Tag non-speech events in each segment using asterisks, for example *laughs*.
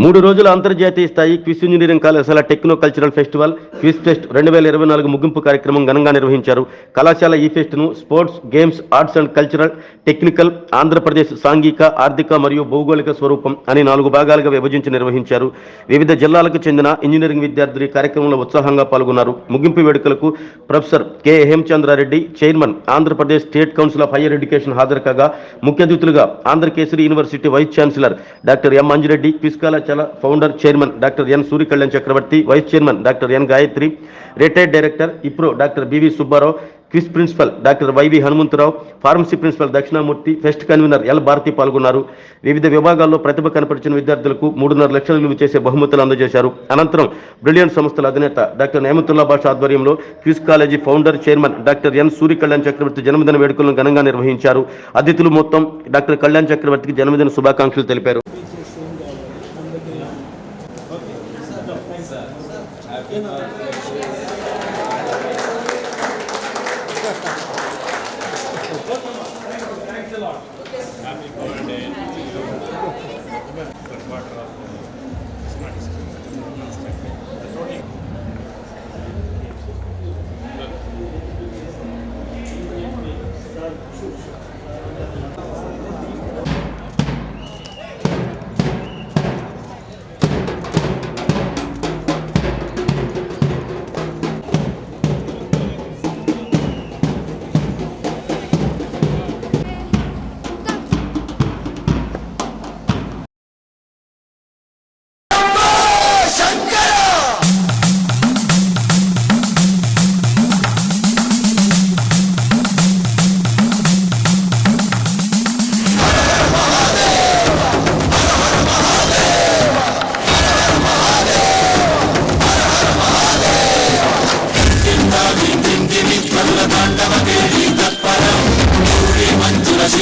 మూడు రోజుల అంతర్జాతీయ స్థాయి క్విస్ ఇంజనీరింగ్ కళాశాల techno cultural festival quiz fest రెండు వేల ఇరవై నాలుగు ముగింపు కార్యక్రమం ఘనంగా నిర్వహించారు. కళాశాల ఈ ఫెస్ట్ను sports games arts and cultural technical Andhra Pradesh సాంఘిక ఆర్థిక మరియు భౌగోళిక స్వరూపం అని నాలుగు భాగాలుగా విభజించి నిర్వహించారు. వివిధ జిల్లాలకు చెందిన ఇంజనీరింగ్ విద్యార్థులు ఈ కార్యక్రమంలో ఉత్సాహంగా పాల్గొన్నారు. ముగింపు వేడుకలకు professor K. Hemachandra Reddy chairman Andhra Pradesh state council of higher education హాజరు కాగా ముఖ్య అతిథులుగా Andhra Kesari university vice chancellor doctor M. Manji Reddy QIS Arunachala founder chairman doctor N Surya Kalyan Chakravarthi vice chairman doctor N Gayathri retired director ఇప్రో doctor B V Subba Rao QIS principal doctor Y V Hanumantha Rao pharmacy principal Dakshinamurthy fest convener L Bharathi పాల్గొన్నారు. వివిధ విభాగాల్లో ప్రతిభ కనపరిచిన విద్యార్థులకు మూడున్నర లక్షల విలువ చేసే బహుమతులు అందజేశారు. అనంతరం బ్రిలియంట్ సంస్థల అధినేత డాక్టర్ నేమతుల్లా భాష ఆధ్వర్యంలో QIS college founder chairman doctor N Surya Kalyan Chakravarthi జన్మదిన వేడుకలను ఘనంగా నిర్వహించారు. అతిథులు మొత్తం డాక్టర్ కళ్యాణ్ చక్రవర్తికి జన్మదిన శుభాకాంక్షలు తెలిపారు.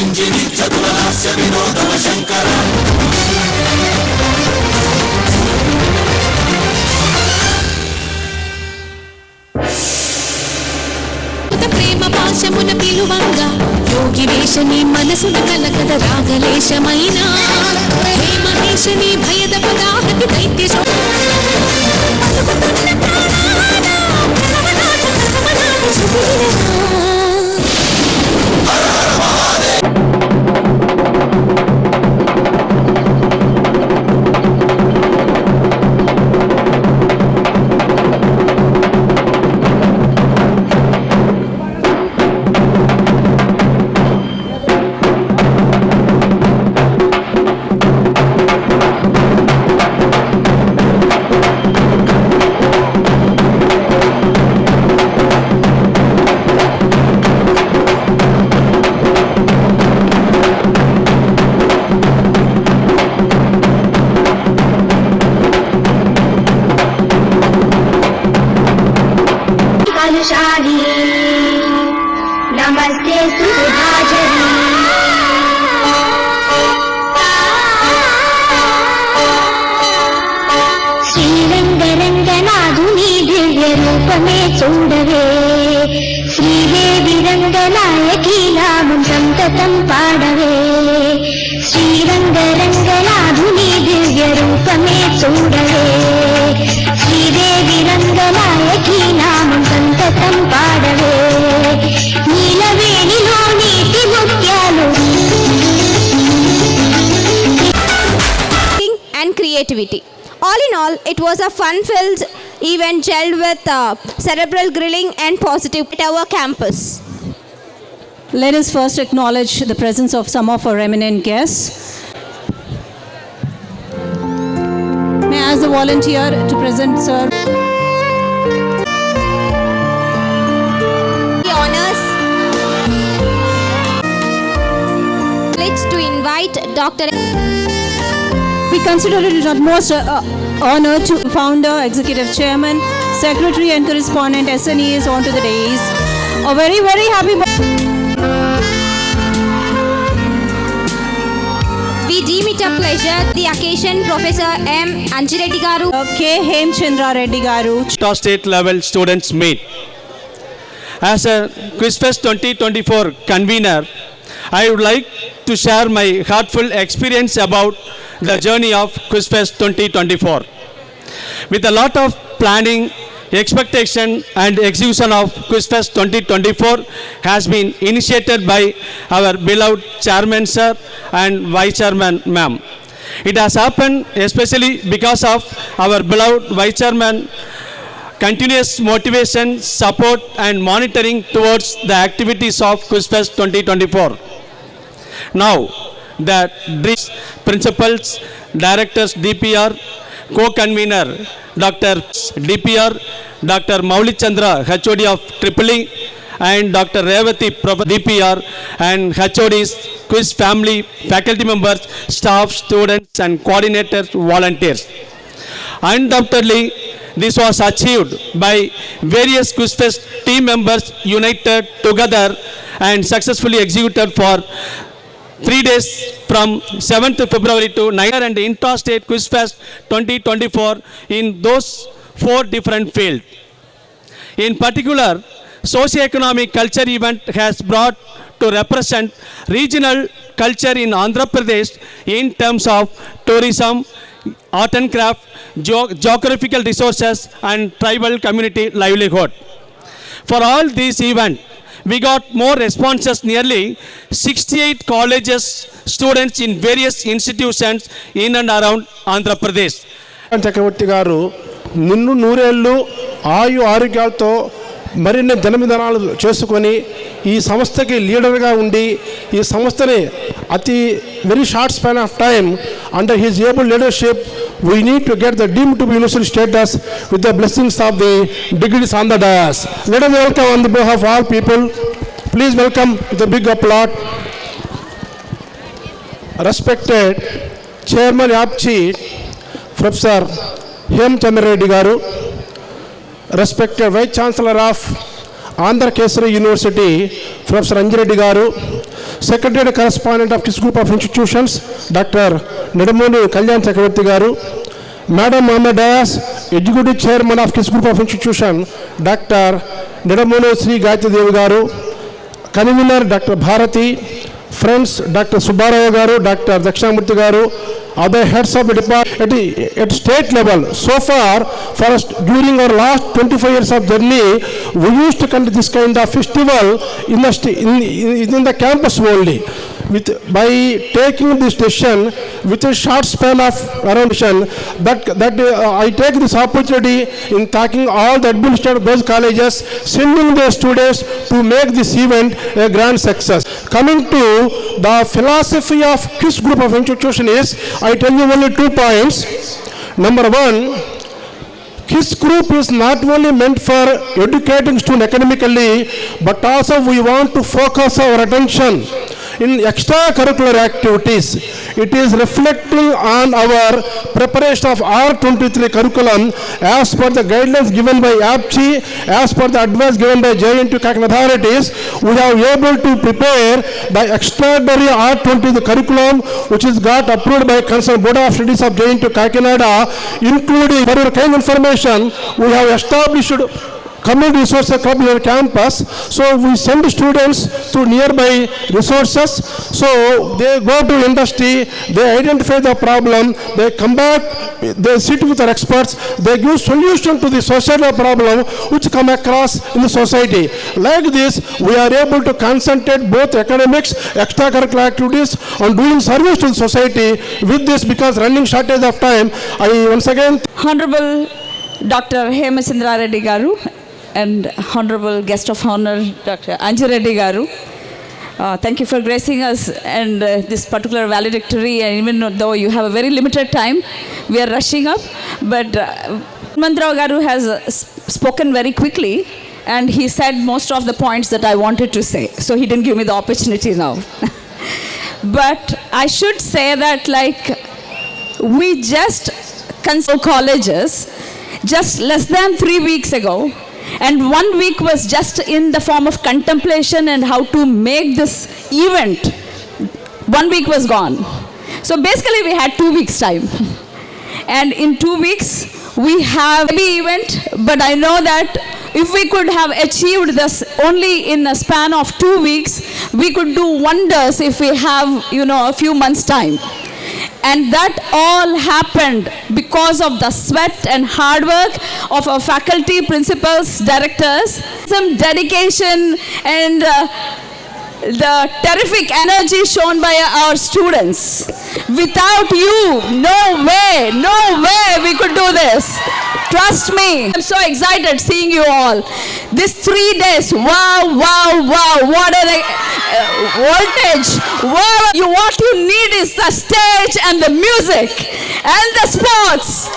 కల్పించి నిచ్చతుల హాస్య వినోదవ శంకర ప్రేమ పాశమున పిలువంగా యోగి వేషని మనసున కలకద రాగలేశమైన ప్రేమ వేషని భయద పదాహతి దైత్య శోభ శ్రీరంగరంగనాథుని దివ్య రూపమే చూడవే శ్రీదేవి రంగనాయకి నామం సంతతం పాడవే శ్రీరంగరంగనాథుని దివ్య రూపమే చూడవే శ్రీదేవి రంగనాయకి నామం సంతతం పాడవే నీలవేణిలో నీతి ముత్యాలు and creativity. All in all, it was a fun-filled event gelled with uh, cerebral grilling and positive at our campus. Let us first acknowledge the presence of some of our eminent guests. May I ask the volunteer to present, sir? The honors Let's to invite Dr. We consider it an utmost uh, uh, honor to founder, executive chairman, secretary and correspondent SNEs onto the days. A very, very happy birthday. We deem it a pleasure the occasion Professor M. Anjireddy Garu K. Hemchandra Reddy Garu, state level students meet. As a Quizfest 2024 convener, I would like to share my heartfelt experience about the journey of Quizfest 2024. With a lot of planning, expectation and execution of Quizfest 2024 has been initiated by our beloved chairman sir and vice chairman ma'am. It has happened especially because of our beloved vice chairman continuous motivation, support and monitoring towards the activities of Quizfest 2024. Now, the DRIS principals, directors DPR, co-convener Dr. DPR, Dr. Maulik Chandra, HOD of Tripoli, and Dr. Revati. DPR, and HODs, quiz family, faculty members, staff, students, and coordinators, volunteers. Undoubtedly, this was achieved by various Quizfest team members united together and successfully executed for three days from 7th February to 9th and Intra-State Quizfest 2024 in those four different fields. In particular, socio-economic culture event has brought to represent regional culture in Andhra Pradesh in terms of tourism, art and craft, geo- geographical resources and tribal community livelihood. For all these events, we got more responses nearly 68 colleges, students in various institutions in and around Andhra Pradesh. Chakravarthi garu నిన్ను నూరేళ్ళు ఆయు ఆరోగ్యాలతో మరిన్ని జన్మదినాలు చేసుకొని ఈ సంస్థకి లీడర్గా ఉండి ఈ సంస్థని అతి very short span of time under his able leadership we need to get the deem to university status with the blessings of the degrees on the dais let welcome on the behalf all people please welcome with big applause respected chairman APSCHE professor Hemachandra Reddy garu respected vice chancellor of Andhra Kesari university professor Anji Reddy garu secretary correspondent of QIS group of institutions doctor Nidamuni Kalyan Chakravarthi garu madam Mohammed dais executive chairman of QIS group of institution doctor Nidamuni Shri Gayathri Devi garu convener doctor Bharathi friends doctor Subba Rao garu doctor Dakshinamurthy గారు are the heads of the department at, at, state level. So far, first during our last 25 years of journey, we used to conduct this kind of festival in the, in, in the campus only with by taking this decision with a short span of around decision that that uh, I take this opportunity in thanking all the administrators those colleges sending their students to make this event a grand success. Coming to the philosophy of KISS group of institution is I tell you only two points. Number one, KISS group is not only meant for educating students academically, but also we want to focus our attention in extracurricular activities. It is reflecting on our preparation of R23 curriculum as per the guidelines given by APCHI, as per the advice given by JNT Kakan authorities. We have able to prepare the extraordinary R23 curriculum which is got approved by concerned Board of Studies of JNT Kakinada, including for your kind information, we have established community resources club in campus. So we send students to nearby resources. So they go to industry, they identify the problem, they come back, they sit with our experts, they give solution to the societal problem which come across in the society. Like this, we are able to concentrate both academics, extracurricular activities on doing service to the society. With this, because running shortage of time, I once again Honorable Dr. Hemachandra Garu and Honorable Guest of Honor Dr. Anju Reddy Garu. Uh, thank you for gracing us and uh, this particular valedictory and even though you have a very limited time, we are rushing up. But uh, Mantrao Garu has uh, spoken very quickly and he said most of the points that I wanted to say. So he didn't give me the opportunity now. *laughs* but I should say that like we just consult colleges just less than three weeks ago and one week was just in the form of contemplation and how to make this event. One week was gone. So basically we had two weeks time. And in two weeks we have the event but i know that if we could have achieved this only in a span of two weeks, we could do wonders if we have, you know, a few months' time. And that all happened because of the sweat and hard work of our faculty, principals, directors, some dedication and uh, the terrific energy shown by our students. Without you, no way, no way we could do this. Trust me, I'm so excited seeing you all. These three days, wow, wow, wow, what a uh, voltage. Wow, you, what you the stage and the music and the sports. *laughs*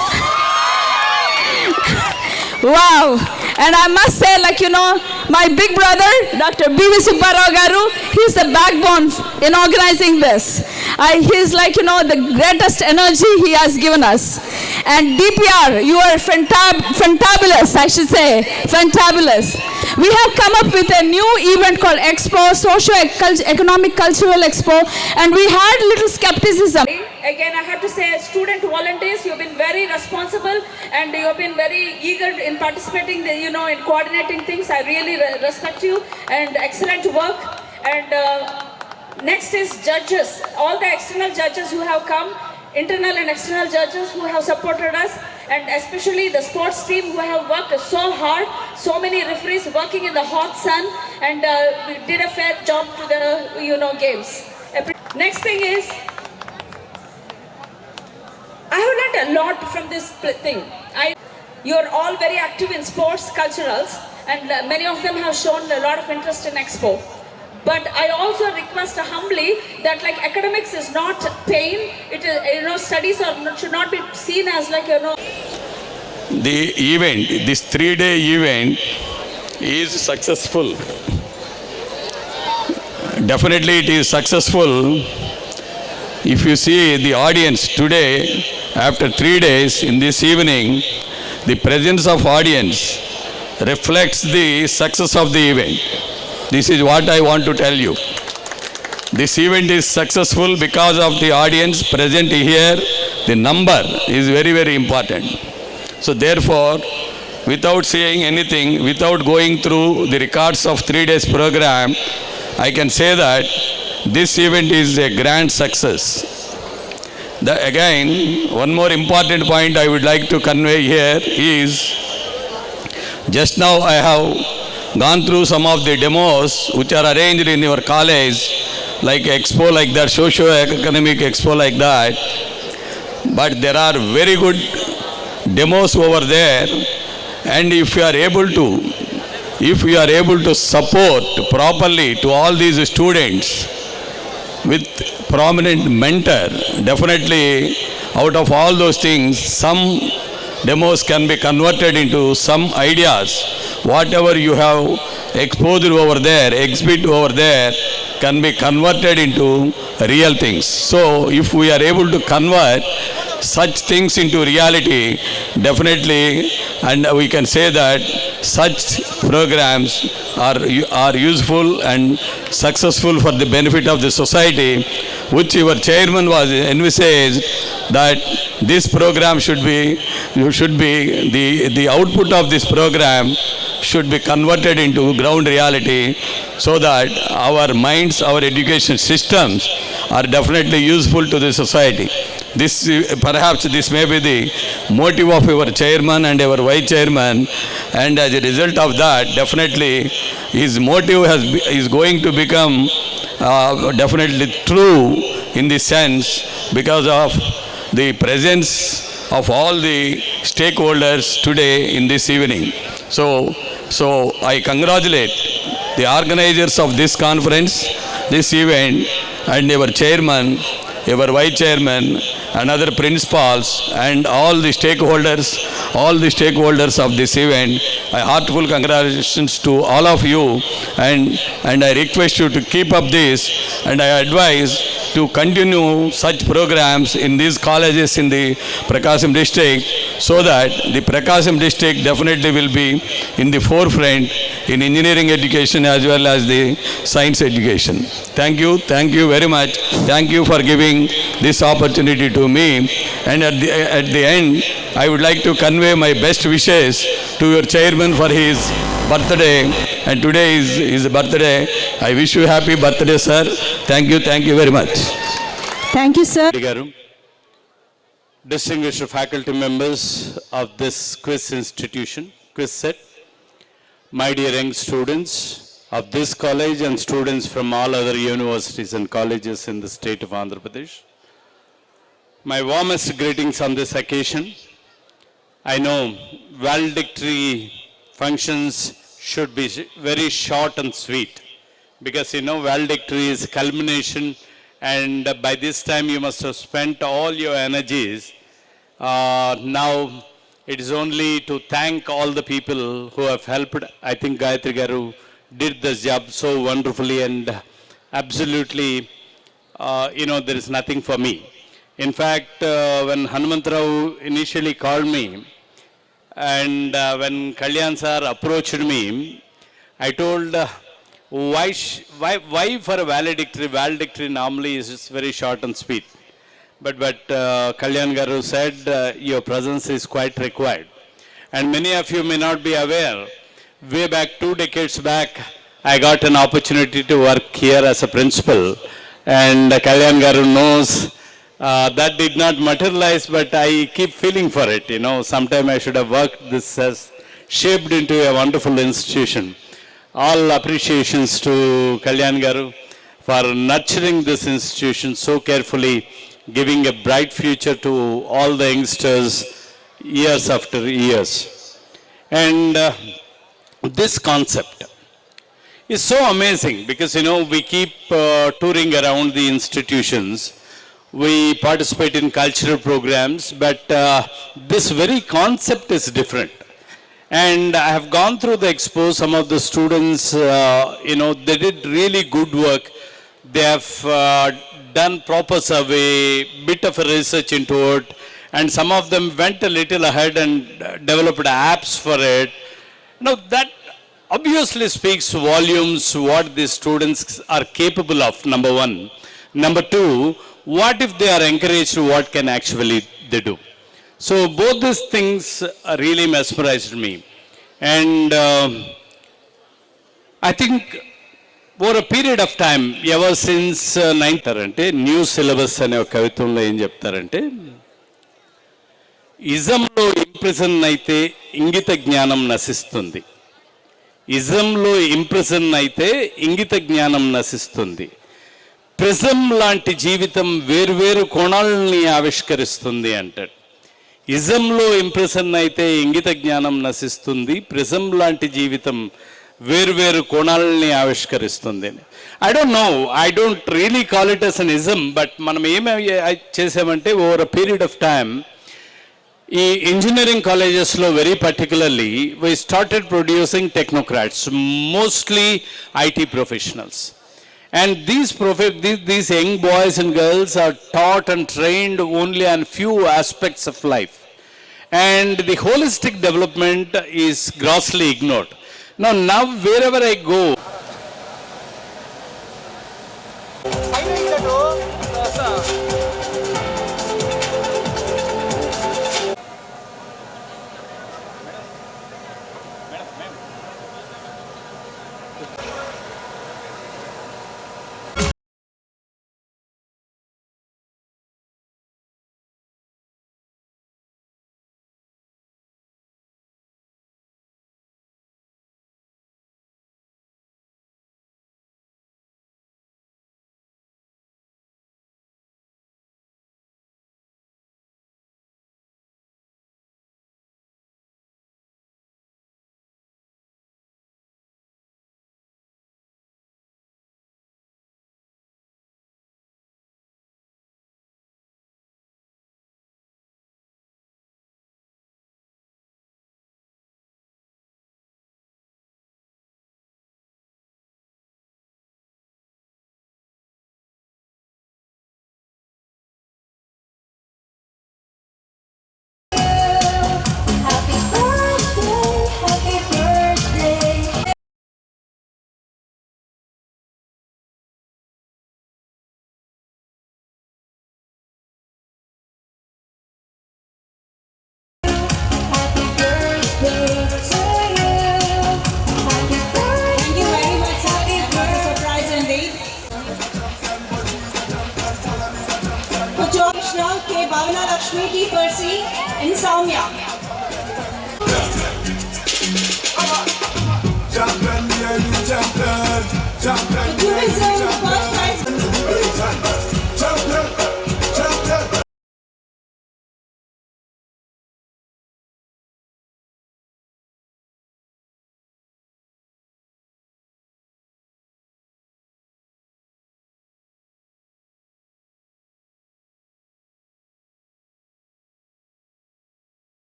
Wow. And I must say, like, you know, my big brother, Dr. B.V. Subbarao Garu, he's the backbone in organizing this. I, he's like, you know, the greatest energy he has given us. And DPR, you are fantab- fantabulous, I should say. Fantabulous. We have come up with a new event called Expo, Socio-Economic Cultural Expo, and we had little skepticism. Again, I have to say, student volunteers, you've been very responsible and you have been very eager in participating, you know, in coordinating things. I really re- respect you and excellent work. And uh, next is judges, all the external judges who have come, internal and external judges who have supported us, and especially the sports team who have worked so hard. So many referees working in the hot sun, and uh, did a fair job to the, you know, games. Next thing is. I have learned a lot from this thing. I, you're all very active in sports, culturals, and uh, many of them have shown a lot of interest in Expo. But I also request humbly that like academics is not pain. It is you know studies are should not be seen as like you know. the event, this three day event is successful. Definitely, it is successful. If you see the audience today, after three days in this evening, the presence of audience reflects the success of the event. This is what I want to tell you. This event is successful because of the audience present here. The number is very, very important. So therefore, without saying anything, without going through the records of three days program, I can say that this event is a grand success. The, again, one more important point I would like to convey here is just now I have gone through some of the demos which are arranged in your college, like expo like that, socio-economic expo like that. But there are very good demos over there, and if you are able to, if you are able to support properly to all these students with prominent mentor, definitely out of all those things, some demos can be converted into some ideas. Whatever you have exposed over there, exhibit over there, can be converted into real things. So, if we are able to convert such things into reality, definitely, and we can say that such programs are, are useful and successful for the benefit of the society, which your chairman was envisaged that this program should be, should be, the, the output of this program should be converted into ground reality so that our minds, our education systems are definitely useful to the society. This, uh, perhaps this may be the motive of our chairman and our vice chairman and as a result of that, definitely his motive has, is going to become uh, definitely true in the sense because of the presence of all the stakeholders today in this evening. So, so I congratulate the organizers of this conference, this event, and our chairman, our vice chairman, and other principals, and all the stakeholders, all the stakeholders of this event. I heartful congratulations to all of you, and, and I request you to keep up this, and I advise to continue such programs in these colleges in the Prakasam district so that the Prakasam district definitely will be in the forefront in engineering education as well as the science education. Thank you, thank you very much. Thank you for giving this opportunity to me. And at the, at the end, I would like to convey my best wishes to your chairman for his birthday. And today is his birthday. I wish you happy birthday, sir. Thank you, thank you very much. Thank you, sir. Distinguished faculty members of this quiz institution, quiz set, my dear young students of this college and students from all other universities and colleges in the state of Andhra Pradesh, my warmest greetings on this occasion. I know valedictory functions should be very short and sweet because you know valedictory is culmination and by this time you must have spent all your energies. Uh, now it is only to thank all the people who have helped. I think Gayatri Garu did this job so wonderfully and absolutely, uh, you know, there is nothing for me. In fact, uh, when Hanumantrao initially called me, and uh, when Kalyan sir approached me, I told, uh, why, why, why for a valedictory? Valedictory normally is very short and sweet. But, but uh, Kalyan Garu said, uh, your presence is quite required. And many of you may not be aware, way back two decades back, I got an opportunity to work here as a principal. And uh, Kalyan Garu knows uh, that did not materialize, but I keep feeling for it. You know, sometime I should have worked this has shaped into a wonderful institution. All appreciations to Kalyan Garu for nurturing this institution so carefully, giving a bright future to all the youngsters years after years. And uh, this concept is so amazing because you know we keep uh, touring around the institutions we participate in cultural programs but uh, this very concept is different. And i have gone through the expo some of the students uh, you know they did really good work. They have uh, done proper survey bit of a research into it and some of them went a little ahead and uh, developed apps for it. Now that obviously speaks volumes what the students are capable of, number one. Number two, what if they are encouraged, what can actually they do? So both these things uh, really mesmerized me. And um I think over a period of time, ever since uh, ninth అంటే new syllabus అనే ఒక కవిత్వంలో ఏం చెప్తారంటే ఇజంలో impression అయితే ఇంగిత జ్ఞానం నశిస్తుంది ఇజంలో ఇంప్రెషన్ అయితే ఇంగిత జ్ఞానం నశిస్తుంది ప్రిజం లాంటి జీవితం వేరువేరు కోణాలని ఆవిష్కరిస్తుంది అంటాడు. ఇజంలో ఇంప్రెషన్ అయితే ఇంగిత జ్ఞానం నశిస్తుంది. ప్రిజం లాంటి జీవితం వేరువేరు కోణాలని ఆవిష్కరిస్తుంది. I don't know I don't really call it as an ism but మనం ఏమి చేసామంటే over a period of time ఈ ఇంజనీరింగ్ కాలేజెస్లో very particularly we started producing technocrats mostly IT professionals And these, prophet, these, these young boys and girls are taught and trained only on few aspects of life. And the holistic development is grossly ignored. Now, now wherever I go,